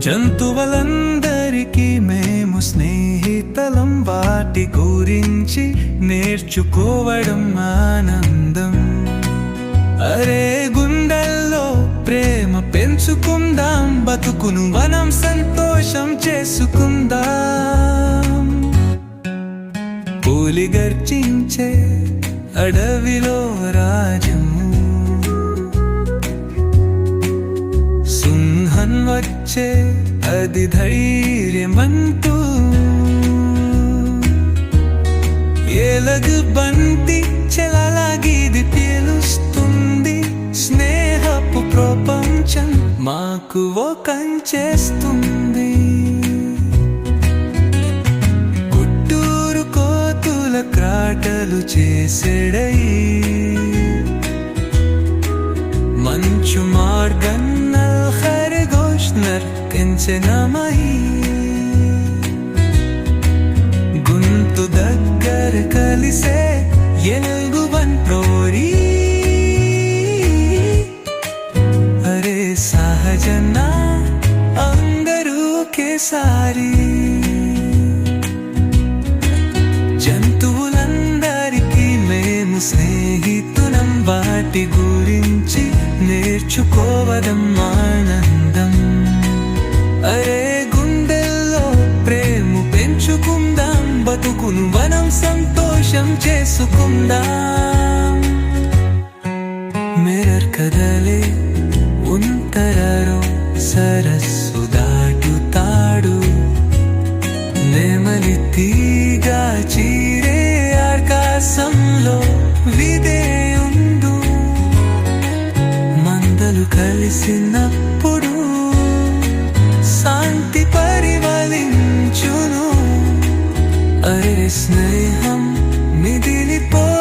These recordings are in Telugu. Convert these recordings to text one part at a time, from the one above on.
జంతువులందరికీ మేము స్నేహితలం. వాటి గురించి నేర్చుకోవడం ఆనందం. అరే గుండెల్లో ప్రేమ పెంచుకుందాం. బతుకును మనం సంతోషం చేసుకుందాం. పూలి గర్జించే అడవిలో రాజ అది ధైర్యమంటూ ఎలగు బంతి చెలలాగిది తెలుస్తుంది స్నేహపు ప్రపంచం మాకు ఒకంచేస్తుంది గుట్టూరు కోతుల క్రాటలు చేసేడయి కెంచెనమహి గుంతు దగ్గర కలిసే ఎల్గువన్ ప్రోరీ అరే సహజన అందరూ కేసారి జంతువులందరికీ మేము స్నేహితులం వాటి గురించి నేర్చుకోవడం బ్రతుకును మనం సంతోషం చేసుకుందాం. మెరర్ కదలే ఉంతరరో సరస్సు దాటుతాడు. నెమలి తీగా చీరే ఆకాశంలో విదే విదేయుండు మందలు కలిసినప్పుడు స్నేహం మిదిలిపోవాలి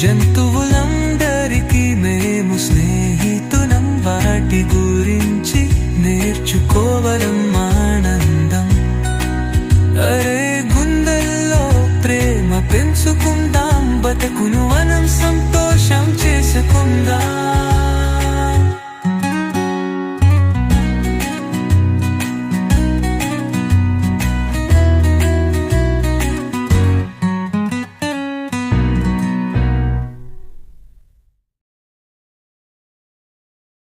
జంతువులందరికీ మేము స్నేహితులం వాటి గురించి నేర్చుకోవలం ఆనందం. అరే గుండెల్లో ప్రేమ పెంచుకుందాం బతుకును